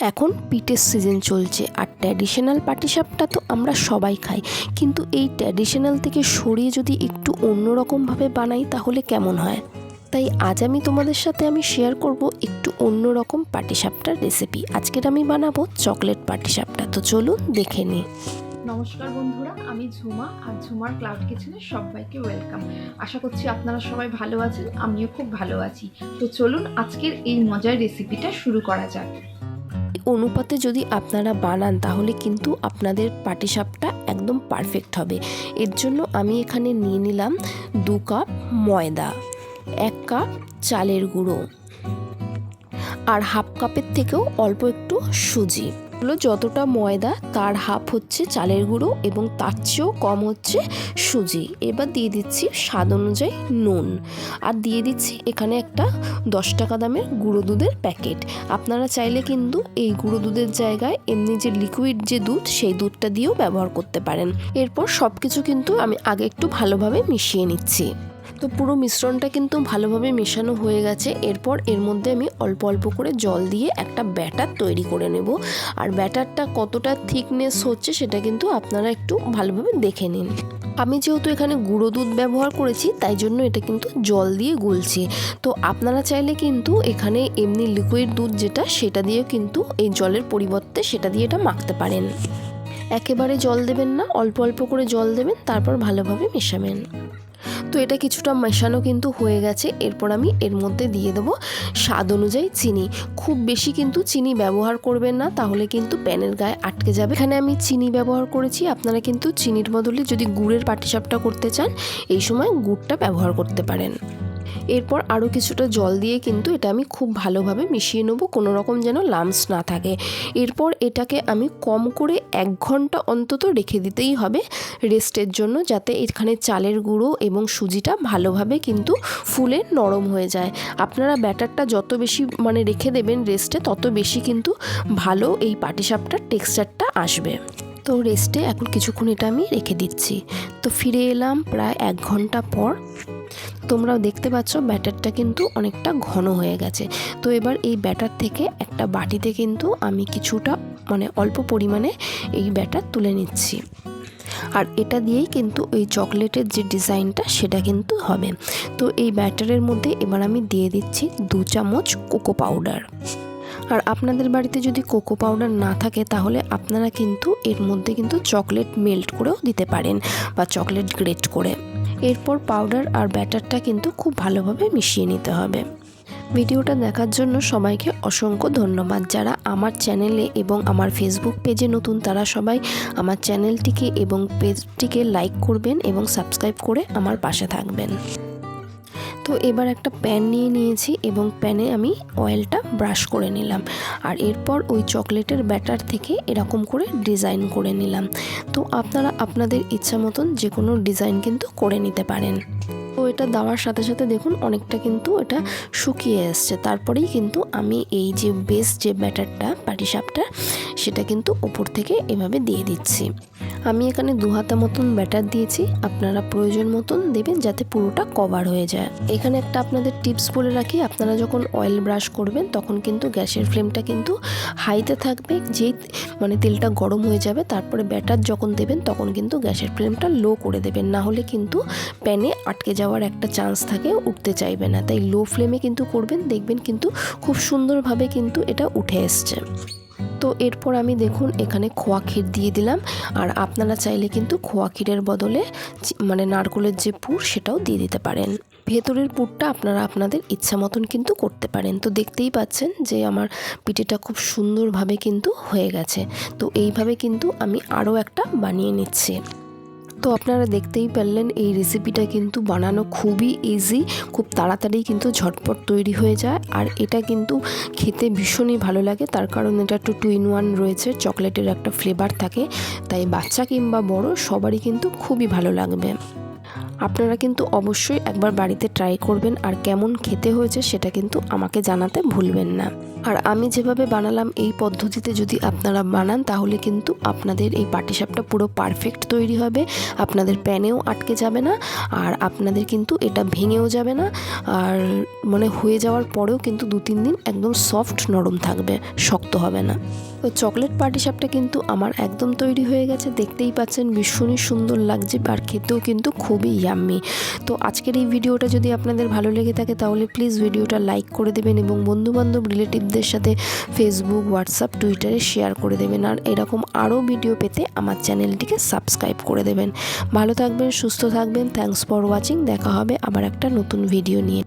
এখন পিঠের সিজন চলছে আর ট্র্যাডিশনাল পাটিসাপটা তো আমরা সবাই খাই। কিন্তু এই ট্র্যাডিশনাল থেকে সরিয়ে যদি একটু অন্যরকমভাবে বানাই তাহলে কেমন হয়? তাই আজ আমি তোমাদের সাথে আমি শেয়ার করব একটু অন্যরকম পাটিসাপটার রেসিপি আজকের আমি বানাবো চকলেট পাটিসাপটা। তো চলুন দেখে নিই। নমস্কার বন্ধুরা, আমি ঝুমা আর ঝুমার ক্লাউড কিচেনে সবাইকে ওয়েলকাম আশা করছি আপনারা সবাই ভালো আছেন, আমিও খুব ভালো আছি। তো চলুন আজকের এই মজার রেসিপিটা শুরু করা যাক। অনুপাতে যদি আপনারা বানান, তাহলে কিন্তু আপনাদের পাটিসাপটা একদম পারফেক্ট হবে। এর জন্য আমি এখানে নিয়ে নিলাম দু কাপ ময়দা, এক কাপ চালের গুঁড়ো, আর হাফ কাপের থেকেও অল্প একটু সুজি। হলো যতটা ময়দা, তার হাফ হচ্ছে চালের গুঁড়ো এবং তার চেয়েও কম হচ্ছে সুজি। এবার দিয়ে দিচ্ছি স্বাদ অনুযায়ী নুন। আর দিয়ে দিচ্ছি এখানে একটা দশ টাকা দামের গুঁড়ো দুধের প্যাকেট। আপনারা চাইলে কিন্তু এই গুঁড়ো দুধের জায়গায় এমনি যে লিকুইড যে দুধ, সেই দুধটা দিয়েও ব্যবহার করতে পারেন। এরপর সব কিছু কিন্তু আমি আগে একটু ভালোভাবে মিশিয়ে নিচ্ছি। তো পুরো মিশ্রণটা কিন্তু ভালোভাবে মেশানো হয়ে গেছে। এরপর এর মধ্যে আমি অল্প অল্প করে জল দিয়ে একটা ব্যাটার তৈরি করে নেব। আর ব্যাটারটা কতটা থিকনেস হচ্ছে সেটা কিন্তু আপনারা একটু ভালোভাবে দেখে নিন। আমি যেহেতু এখানে গুঁড়ো দুধ ব্যবহার করেছি, তাই জন্য এটা কিন্তু জল দিয়ে গুলছি। তো আপনারা চাইলে কিন্তু এখানে এমনি লিকুইড দুধ যেটা, সেটা দিয়েও কিন্তু এই জলের পরিবর্তে সেটা দিয়ে এটা মাখতে পারেন। একেবারে জল দেবেন না, অল্প অল্প করে জল দেবেন, তারপর ভালোভাবে মেশাবেন। তো এটা কিছুটা মেশানো কিন্তু হয়ে গেছে। এরপর আমি এর মধ্যে দিয়ে দেবো স্বাদ অনুযায়ী চিনি। খুব বেশি কিন্তু চিনি ব্যবহার করবেন না, তাহলে কিন্তু প্যানের গায়ে আটকে যাবে। এখানে আমি চিনি ব্যবহার করেছি। আপনারা কিন্তু চিনির বদলে যদি গুড়ের পাটিসাপটা করতে চান, এই সময় গুড়টা ব্যবহার করতে পারেন। এরপর আরও কিছুটা জল দিয়ে কিন্তু এটা আমি খুব ভালোভাবে মিশিয়ে নেব, কোনো রকম যেন লামস না থাকে। এরপর এটাকে আমি কম করে এক ঘণ্টা অন্তত রেখে দিতেই হবে রেস্টের জন্য, যাতে এখানে চালের গুঁড়ো এবং সুজিটা ভালোভাবে কিন্তু ফুলে নরম হয়ে যায়। আপনারা ব্যাটারটা যত বেশি মানে রেখে দেবেন রেস্টে, তত বেশি কিন্তু ভালো এই পাটিসাপটার টেক্সচারটা আসবে। তো রেস্টে এখন কিছুক্ষণ এটা আমি রেখে দিচ্ছি। তো ফিরে এলাম প্রায় এক ঘণ্টা পর। তোমরাও দেখতে পাচ্ছ ব্যাটারটা কিন্তু অনেকটা ঘন হয়ে গেছে। তো এবার এই ব্যাটার থেকে একটা বাটিতে কিন্তু আমি কিছুটা মানে অল্প পরিমাণে এই ব্যাটার তুলে নিচ্ছি। আর এটা দিয়েই কিন্তু এই চকলেটের যে ডিজাইনটা সেটা কিন্তু হবে। তো এই ব্যাটারের মধ্যে এবার আমি দিয়ে দিচ্ছি দু চামচ কোকো পাউডার। আর আপনাদের বাড়িতে যদি কোকো পাউডার না থাকে, তাহলে আপনারা কিন্তু এর মধ্যে কিন্তু চকলেট মেল্ট করেও দিতে পারেন বা চকলেট গ্রেট করে। এরপর পাউডার আর ব্যাটারটা কিন্তু খুব ভালোভাবে মিশিয়ে নিতে হবে। ভিডিওটা দেখার জন্য সবাইকে অসংখ্য ধন্যবাদ। যারা আমার চ্যানেলে এবং আমার ফেসবুক পেজে নতুন, তারা সবাই আমার চ্যানেলটিকে এবং পেজটিকে লাইক করবেন এবং সাবস্ক্রাইব করে আমার পাশে থাকবেন। তো এবার একটা প্যান নিয়ে নিয়েছি এবং প্যানে আমি অয়েলটা ব্রাশ করে নিলাম। আর এরপর ওই চকলেটের ব্যাটার থেকে এরকম করে ডিজাইন করে নিলাম। তো আপনারা আপনাদের ইচ্ছা মতন যে কোনো ডিজাইন কিন্তু করে নিতে পারেন। তো এটা দেওয়ার সাথে সাথে দেখুন অনেকটা কিন্তু এটা শুকিয়ে এসছে। তারপরেই কিন্তু আমি এই যে বেস যে ব্যাটারটা পাটিসাপটা সেটা কিন্তু ওপর থেকে এভাবে দিয়ে দিচ্ছি। আমি এখানে দু হাতা মতন ব্যাটার দিয়েছি, আপনারা প্রয়োজন মতন দেবেন যাতে পুরোটা কভার হয়ে যায়। এখানে একটা আপনাদের টিপস বলে রাখি, আপনারা যখন অয়েল ব্রাশ করবেন তখন কিন্তু গ্যাসের ফ্লেমটা কিন্তু হাইতে থাকবে, যেই মানে তেলটা গরম হয়ে যাবে, তারপরে ব্যাটার যখন দেবেন তখন কিন্তু গ্যাসের ফ্লেমটা লো করে দেবেন। না হলে কিন্তু প্যানে আটকে যাওয়ার একটা চান্স থাকে, উঠতে চাইবে না। তাই লো ফ্লেমে কিন্তু করবেন, দেখবেন কিন্তু খুব সুন্দরভাবে কিন্তু এটা উঠে এসছে। তো এরপর আমি দেখুন এখানে খোয়া ক্ষীর দিয়ে দিলাম, আর আপনারা চাইলে কিন্তু খোয়া ক্ষীরের বদলে মানে নারকোলের যে পুর সেটাও দিয়ে দিতে পারেন। ভেতরের পুরটা আপনারা আপনাদের ইচ্ছা মতন কিন্তু করতে পারেন। তো দেখতেই পাচ্ছেন যে আমার পিঠেটা খুব সুন্দরভাবে কিন্তু হয়ে গেছে। তো এইভাবে কিন্তু আমি আরও একটা বানিয়ে নিচ্ছি। তো আপনারা দেখতেই পারলেন, এই রেসিপিটা কিন্তু বানানো খুবই ইজি খুব তাড়াতাড়ি কিন্তু ঝটপট তৈরি হয়ে যায়। আর এটা কিন্তু খেতে ভীষণই ভালো লাগে, তার কারণ এটা একটু টু ইন ওয়ান রয়েছে, চকলেটের একটা ফ্লেভার থাকে, তাই বাচ্চা কিংবা বড় সবারই কিন্তু খুবই ভালো লাগবে। আপনারা কিন্তু অবশ্যই একবার বাড়িতে ট্রাই করবেন আর কেমন খেতে হয়েছে সেটা কিন্তু আমাকে জানাতে ভুলবেন না। আর আমি যেভাবে বানালাম এই পদ্ধতিতে যদি আপনারা বানান, তাহলে কিন্তু আপনাদের এই পাটিসাপটা পুরো পারফেক্ট তৈরি হবে, আপনাদের প্যানেও আটকে যাবে না, আর আপনাদের কিন্তু এটা ভেঙেও যাবে না, আর মানে হয়ে যাওয়ার পরেও কিন্তু দু তিন দিন একদম সফট নরম থাকবে, শক্ত হবে না। তো চকলেট পাটিসাপটা কিন্তু আমার একদম তৈরি হয়ে গেছে, দেখতেই পাচ্ছেন ভীষণই সুন্দর লাগছে, আর খেতেও কিন্তু খুবই ইয়াম্মি। তো আজকের এই ভিডিওটা যদি আপনাদের ভালো লেগে থাকে, তাহলে প্লিজ ভিডিওটা লাইক করে দেবেন এবং বন্ধুবান্ধব রিলেটিভদের সাথে ফেসবুক হোয়াটসঅ্যাপ টুইটারে শেয়ার করে দেবেন। আর এরকম আরও ভিডিও পেতে আমার চ্যানেলটিকে সাবস্ক্রাইব করে দেবেন। ভালো থাকবেন, সুস্থ থাকবেন। থ্যাংকস ফর ওয়াচিং দেখা হবে আবার একটা নতুন ভিডিও নিয়ে।